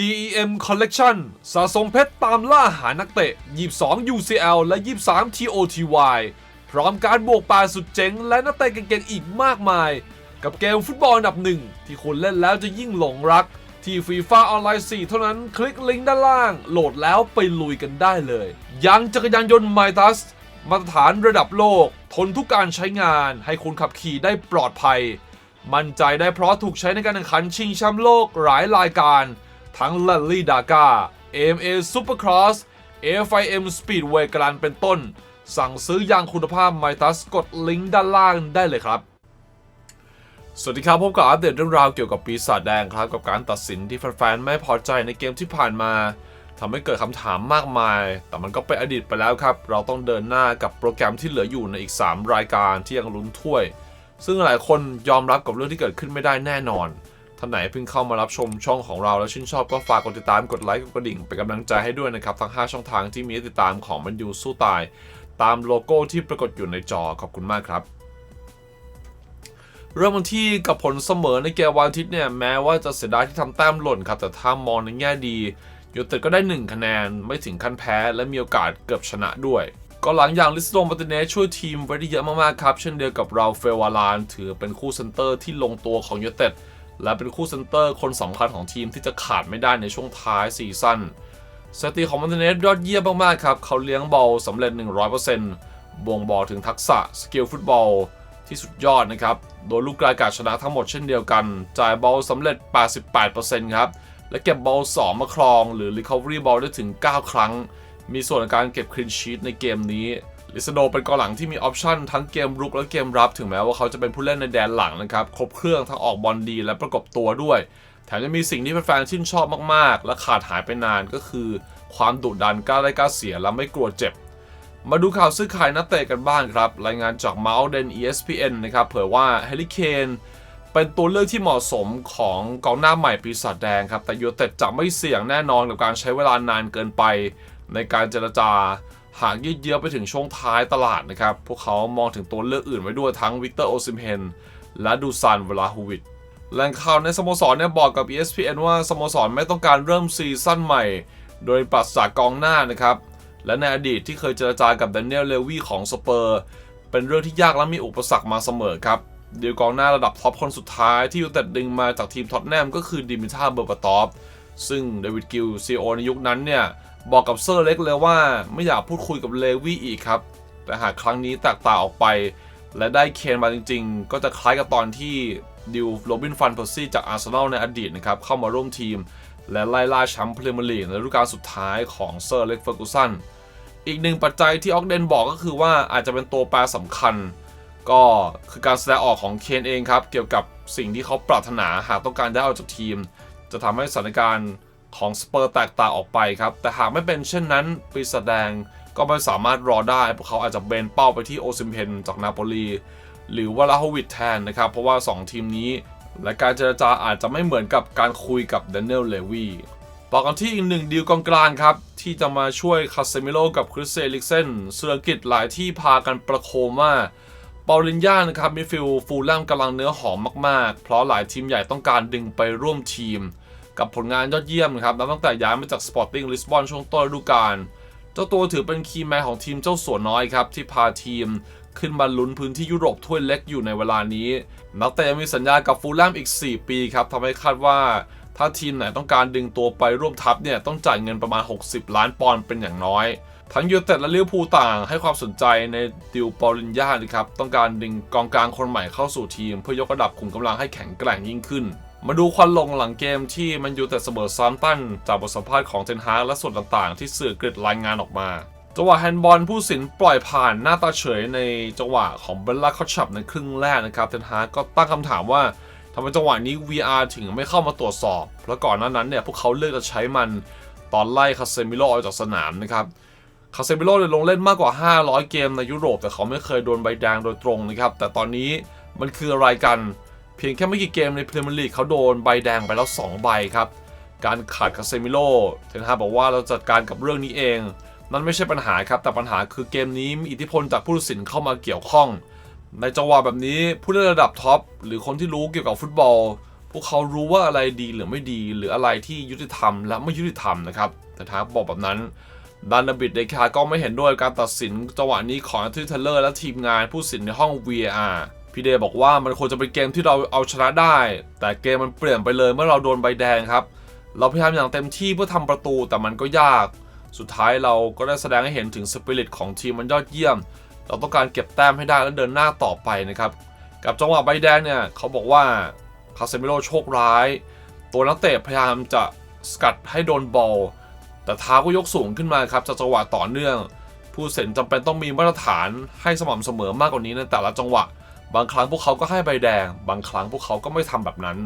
GEM Collection สะสมเพชรตามล่าหานักเตะ 22 UCL และ 23 TOTY พร้อมการบวกปาสุดเจ๋งและนักเตะเก่งๆอีกมากมาย กับเกมฟุตบอลอันดับหนึ่ง ที่คุณเล่นแล้วจะยิ่งหลงรัก ที่ FIFA ออนไลน์ 4 เท่านั้นคลิกลิงก์ด้านล่าง โหลดแล้วไปลุยกันได้เลย ยังจักรยานยนต์ m ม t u s มาตรฐานระดับโลก ทนทุกการใช้งานให้คุณขับขี่ได้ปลอดภัย มั่นใจได้เพราะถูกใช้ในการแข่งขันชิงแชมป์โลกหลายรายการ ทั้ง l a l y d a g a AMA Supercross FIM Speedway กรันเป็นต้น สั่งซื้อยางคุณภาพ m ม t u s กดลิงก์ด้านล่างได้เลยครับ สวัสดีครับ พบกับอัปเดตเรื่องราวเกี่ยวกับปีศาจแดงครับ กับการตัดสินที่แฟนๆ ไม่พอใจในเกมที่ผ่านมาทำให้เกิดคำถามมากมาย แต่มันก็เป็นอดีตไปแล้วครับ เราต้องเดินหน้ากับโปรแกรมที่เหลืออยู่ในอีก 3 รายการที่ยังลุ้นถ้วย ซึ่งหลายคนยอมรับกับเรื่องที่เกิดขึ้นไม่ได้แน่นอน ท่านไหนเพิ่งเข้ามารับชมช่องของเราแล้วชื่นชอบก็ฝากกดติดตามกดไลค์กดกระดิ่งเป็นกำลังใจให้ด้วยนะครับ ทั้ง 5 ช่องทางที่มีติดตามของมันยูสู้ตาย ตามโลโก้ที่ปรากฏอยู่ในจอขอบคุณมากครับ เริ่มกันที่กับผลเสมอในเกมวันอาทิตย์เนี่ยแม้ว่าจะเสียดายที่ทำแต้มหล่นครับ แต่ถ้ามองในแง่ดียูเต็ดก็ได้ 1 คะแนนไม่ถึงขั้นแพ้และมีโอกาสเกือบชนะด้วยก็หลังอย่างลิสโตมาร์ติเนสช่วยทีมไว้ได้เยอะมากๆครับ เช่นเดียวกับเราเฟวาลานถือเป็นคู่เซนเตอร์ที่ลงตัวของยูเต็ด และเป็นคู่เซนเตอร์คนสำคัญของทีมที่จะขาดไม่ได้ในช่วงท้ายซีซั่นสถิติของมาร์ติเนสยอดเยี่ยมมากๆครับ เขาเลี้ยงบอลสำเร็จ 100%บ่งบอกถึงทักษะสกิลฟุตบอลที่สุดยอดนะครับ โดยลูกกลากาชนะทั้งหมดเช่นเดียวกัน จ่ายบอลสำเร็จ 88%ครับ และเก็บบอล2มาครอง หรือ Recovery บอลได้ถึง 9 ครั้ง มีส่วนในการเก็บคลีนชีตในเกมนี้ ลิซโดเป็นกองหลังที่มีออปชันทั้งเกมรุกและเกมรับ ถึงแม้ว่าเขาจะเป็นผู้เล่นในแดนหลังนะครับ ครบเครื่องทั้งออกบอลดีและประกบตัวด้วย แถมยังมีสิ่งที่แฟนๆชื่นชอบมากๆ และขาดหายไปนานก็คือ ความดุดันกล้าได้กล้าเสียและไม่กลัวเจ็บ มาดูข่าวซื้อขายนักเตะกันบ้างครับ รายงานจาก m o u n t a i n ESPN นะครับเผยว่า h ฮ r ริเคนเป็นตัวเลือกที่เหมาะสมของกองหน้าใหม่ปีศาจแดงครับ แต่ยูเต็ดจะไม่เสี่ยงแน่นอนกับการใช้เวลานานเกินไป ในการเจรจา หากยืดเยื้อไปถึงช่วงท้ายตลาดนะครับ พวกเขามองถึงตัวเลือกอื่นไว้ด้วยทั้งวิกเตอร์โอซิมเฮนและดูซานเวลาฮูวิดแหล่งข่าวในสโมสรเนี่ยบอกกับ ESPN ว่าสโมสรไม่ต้องการเริ่มซีซั่นใหม่ โดยปราศจากกองหน้านะครับ และในอดีตที่เคยเจรจากับ d ด n เนียลเลวีของสเปอร์ เป็นเรื่องที่ยากและมีอุปสรรคมาเสมอครับเดียวกองหน้าระดับท็อปคนสุดท้ายที่ยูเต็ดดึงมาจากทีมท็อตแนมก็คือดิมิทาเบอร์บาตอฟซึ่งเดวิดกิลซีโอในยุคนั้นเนี่ย บอกกับเซอร์เล็กเลยว่าไม่อยากพูดคุยกับเลวี่อีกครับ แต่หากครั้งนี้แตกต่างออกไป และได้เคนมาจริง ๆ ก็จะคล้ายกับตอนที่ดิวโรบินฟันเพอร์ซี่จากอาร์เซนอลในอดีตนะครับเข้ามาร่วมทีม และไล่ล่าแชมป์พรีเมียร์ลีกในฤดูกาลสุดท้ายของเซอร์เล็กเฟอร์กูสันอีกหนึ่งปัจจัยที่ออกเดนบอกก็คือว่าอาจจะเป็นตัวแปรสำคัญ ก็คือการแสดงออกของเคนเองครับ เกี่ยวกับสิ่งที่เขาปรารถนาหากต้องการได้ออกจากทีม จะทำให้สถานการณ์ ของสเปอร์แตกต่างออกไปครับ แต่หากไม่เป็นเช่นนั้นปีศาจแดงก็ไม่สามารถรอได้ พวกเขาอาจจะเบนเป้าไปที่โอซิมเพนจากนาโปลีหรือว่าลาโฮวิดแทนนะครับ เพราะว่า 2 ทีมนี้ และการเจรจาอาจจะไม่เหมือนกับการคุยกับเดนเนลเลวีต่อกันที่อีกหนึ่งดีลกองกลางครับ ที่จะมาช่วยคาเซมิโลกับคริสเซลิกเซนเสืออังกฤษหลายที่พากันประโคมว่าเปาลินญานะครับมิฟิลฟูลแลมกำลังเนื้อหอมมากๆ เพราะหลายทีมใหญ่ต้องการดึงไปร่วมทีม กับผลงานยอดเยี่ยมครับนับตั้งแต่ย้ายมาจากสปอร์ติ้งลิสบอนช่วงต้นฤดูกาลเจ้าตัวถือเป็นคีย์แมนของทีมเจ้าสัวน้อยครับที่พาทีมขึ้นมาลุ้นพื้นที่ยุโรปถ้วยเล็กอยู่ในเวลานี้ นักเตะยังมีสัญญากับฟูลแลมอีก 4 ปีครับทำให้คาดว่า ถ้าทีมไหนต้องการดึงตัวไปร่วมทัพเนี่ยต้องจ่ายเงินประมาณ 60 ล้านปอนด์เป็นอย่างน้อย ทั้งยูเต็ดและลิเวอร์พูลต่างให้ความสนใจในดิวปอลินญานะครับต้องการดึงกองกลางคนใหม่เข้าสู่ทีม เพื่อยกระดับขุมกำลังให้แข็งแกร่งยิ่งขึ้น มาดูควันลงหลังเกมที่มันอยูเต็ดเสมอซามตันจากบทสัมภาษณ์ของเทนฮาและส่วนต่างๆ ที่สื่อกริดรายงานออกมาจังหวะแฮนด์บอลผู้สินปล่อยผ่านหน้าตาเฉยในจังหวะของเบลล่าคอชับในครึ่งแรกนะครับเทนฮากก็ตั้งคำถามว่าทำไมจังหวะนี้ VR ถึงไม่เข้ามาตรวจสอบเพราะก่อนหน้านั้นเนี่ยพวกเขาเลือกจะใช้มันตอนไล่คาเซมิโลออกจากสนามนะครับคาเซมิโลเลยลงเล่นมากกว่า 500 เกมในยุโรป แต่เขาไม่เคยโดนใบแดงโดยตรงนะครับ แต่ตอนนี้มันคืออะไรกัน เพียงแค่ไม่กี่เกมในพรีเมียร์ลีกเขาโดนใบแดงไปแล้ว 2 ใบครับ การขาดคาเซมิโลเทนฮาบอกว่าเราจัดการกับเรื่องนี้เอง นั่นไม่ใช่ปัญหาครับ แต่ปัญหาคือเกมนี้มีอิทธิพลจากผู้ตัดสินเข้ามาเกี่ยวข้อง ในจังหวะแบบนี้ผู้เล่นระดับท็อปหรือคนที่รู้เกี่ยวกับฟุตบอล พวกเขารู้ว่าอะไรดีหรือไม่ดี หรืออะไรที่ยุติธรรมและไม่ยุติธรรมนะครับแต่ทาบอกแบบนั้นดานบิดเดคาก็ไม่เห็นด้วยการตัดสินจังหวะนี้ของทิเทเลอร์และทีมงานผู้สินในห้อง VAR พี่เดย์บอกว่ามันควรจะเป็นเกมที่เราเอาชนะได้ แต่เกมมันเปลี่ยนไปเลยเมื่อเราโดนใบแดงครับ เราพยายามอย่างเต็มที่เพื่อทำประตูแต่มันก็ยาก สุดท้ายเราก็ได้แสดงให้เห็นถึงสปิริตของทีมมันยอดเยี่ยม เราต้องการเก็บแต้มให้ได้และเดินหน้าต่อไปนะครับ กับจังหวะใบแดงเนี่ยเขาบอกว่าคาเซมิโรโชคร้าย ตัวนักเตะพยายามจะสกัดให้โดนบอล แต่เท้าก็ยกสูงขึ้นมาครับจากจังหวะต่อเนื่อง ผู้เสนจำเป็นต้องมีมาตรฐานให้สม่ำเสมอมากกว่านี้ในแต่ละจังหวะ บางครั้งพวกเขาก็ให้ใบแดง บางครั้งพวกเขาก็ไม่ทำแบบนั้น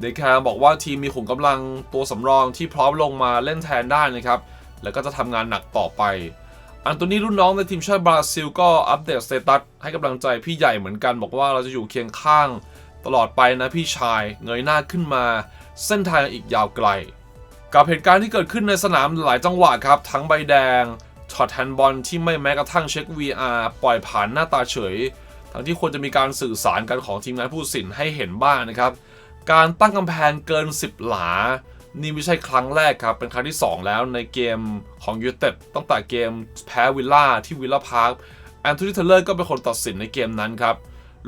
เดคาบอกว่าทีมมีขุมกำลังตัวสำรองที่พร้อมลงมาเล่นแทนได้นะครับ แล้วก็จะทำงานหนักต่อไป อันโตนีรุ่นน้องในทีมชาติบราซิลก็อัปเดตสเตตัสให้กำลังใจพี่ใหญ่เหมือนกัน บอกว่าเราจะอยู่เคียงข้าง ตลอดไปนะพี่ชายเงยหน้าขึ้นมา เส้นทางอีกยาวไกล กับเหตุการณ์ที่เกิดขึ้นในสนามหลายจังหวะครับ ทั้งใบแดงช็อตแฮนด์บอลที่ไม่แม้กระทั่งเช็ค VR ปล่อยผ่านหน้าตาเฉย ทั้งที่ควรจะมีการสื่อสารกันของทีมงานผู้สินให้เห็นบ้างนะครับ การตั้งกำแพงเกิน 10 หลา นี่ไม่ใช่ครั้งแรกครับ เป็นครั้งที่ 2 แล้วในเกมของยูเต็ดตั้งแต่เกมแพ้วิลล่าที่วิลล่าพาร์คแอนโทนีเทเลอร์ก็เป็นคนตัดสินในเกมนั้นครับ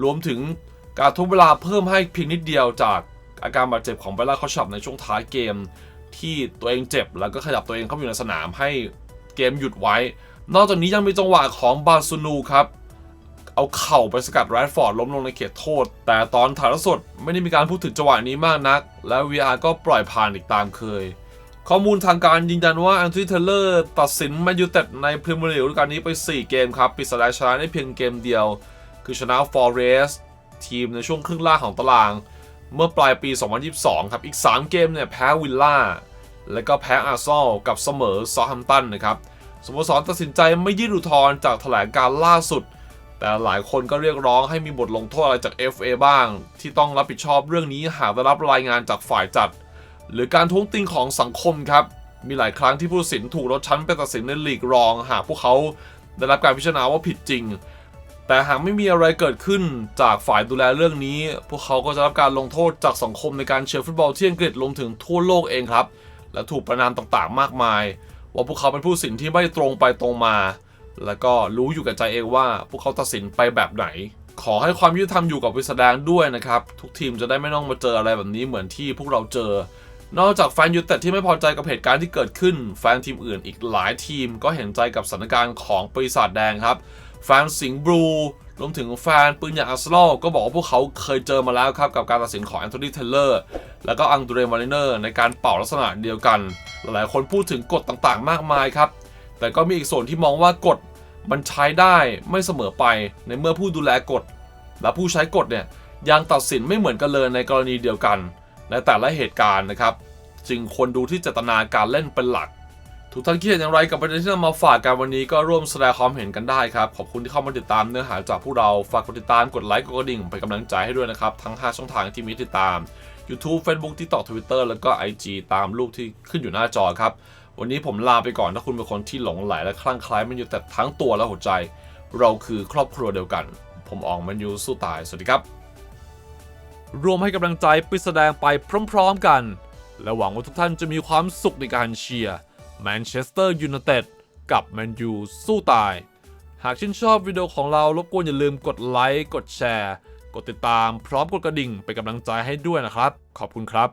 รวมถึงการทุบเวลาเพิ่มให้เพียงนิดเดียวจากอาการบาดเจ็บของเบลล่าเขาชับในช่วงท้ายเกม ที่ตัวเองเจ็บแล้วก็ขยับตัวเองเข้าอยู่ในสนามให้เกมหยุดไว้ นอกจากนี้ยังมีจังหวะของบาซูนูครับ เอาเข่าไปสกัดแรดฟอร์ดล้มลงในเขตโทษ แต่ตอนถ่ายทอดสดไม่ได้มีการพูดถึงจังหวะนี้มากนัก และ VR ก็ปล่อยผ่านอีกตามเคย ข้อมูลทางการยืนยันว่าแอนทรีเทเลอร์ตัดสินแมนยูเต็ดในพรีเมียร์ลีกฤดูกาลนี้ไป 4 เกมครับ ปิดสลายชนะได้เพียงเกมเดียว คือชนะฟอร์เรสทีมในช่วงครึ่งล่างของตาราง เมื่อปลายปี 2022 ครับ อีก 3 เกมเนี่ยแพ้วิลล่าแล้วก็แพ้อาร์ซอลกับเสมอซอฮัมตันนะครับสโมสรตัดสินใจไม่ยื่นอุทธรณ์จากแถลงการล่าสุด แต่หลายคนก็เรียกร้องให้มีบทลงโทษอะไรจาก FA บ้าง ที่ต้องรับผิดชอบเรื่องนี้หากได้รับรายงานจากฝ่ายจัด หรือการท้วงติงของสังคมครับ มีหลายครั้งที่ผู้ตัดสินถูกลดชั้นไปตัดสินในลีกรอง หากพวกเขาได้รับการพิจารณาว่าผิดจริง แต่หากไม่มีอะไรเกิดขึ้นจากฝ่ายดูแลเรื่องนี้ พวกเขาก็จะรับการลงโทษจากสังคมในการเชียร์ฟุตบอลที่อังกฤษรวมถึงทั่วโลกเองครับ และถูกประนามต่างๆ มากมาย ว่าพวกเขาเป็นผู้สินที่ไม่ตรงไปตรงมา แล้วก็รู้อยู่กับใจเองว่าพวกเขาตัดสินไปแบบไหน ขอให้ความยุติธรรมอยู่กับวิสดางด้วยนะครับ ทุกทีมจะได้ไม่ต้องมาเจออะไรแบบนี้เหมือนที่พวกเราเจอ นอกจากแฟนยูเต็ดที่ไม่พอใจกับเหตุการณ์ที่เกิดขึ้น แฟนทีมอื่นอีกหลายทีมก็เห็นใจกับสถานการณ์ของปีศาจแดงครับ แฟนสิงห์บลูรวมถึงแฟนปืนอย่างอาร์เซนอลก็บอกว่าพวกเขาเคยเจอมาแล้วครับกับการตัดสินของแอนโทนีเทเลอร์แล้วก็อังเดรมาริเนอร์ในการเป่าลักษณะเดียวกัน หลายคนพูดถึงกฎต่างๆ มากมายครับ แต่ก็มีอีกส่วนที่มองว่ากฎมันใช้ได้ไม่เสมอไปในเมื่อผู้ดูแลกฎ และผู้ใช้กฎเนี่ยยังตัดสินไม่เหมือนกันเลยในกรณีเดียวกัน ในแต่ละเหตุการณ์นะครับ จึงควรดูที่เจตนาการเล่นเป็นหลัก ทุกท่านคิดเห็นอย่างไรกับประเด็นที่นำมาฝากกันวันนี้ก็ร่วมแสดงความเห็นกันได้ครับ ขอบคุณที่เข้ามาติดตามเนื้อหาจากพวกเราฝากกดติดตามกดไลค์กดกระดิ่งเป็นกำลังใจให้ด้วยนะครับทั้ง 5 ช่องทางที่มีติดตาม YouTube Facebook TikTok Twitter แล้วก็ IG ตามรูปที่ขึ้นอยู่หน้าจอครับ วันนี้ผมลาไปก่อนถ้าคุณเป็นคนที่หลงไหลและคลั่งไคล้มันอยู่แต่ทั้งตัวและหัวใจ เราคือครอบครัวเดียวกัน ผมอองมันยูสู้ตาย สวัสดีครับ รวมให้กำลังใจไปแสดงไปพร้อมๆกัน และหวังว่าทุกท่านจะมีความสุขในการเชียร์แมนเชสเตอร์ยูไนเต็ดกับแมนยูสู้ตาย หากชื่นชอบวิดีโอของเรารบกวนอย่าลืมกดไลค์กดแชร์ กดติดตามพร้อมกดกระดิ่งเป็นกำลังใจให้ด้วยนะครับ ขอบคุณครับ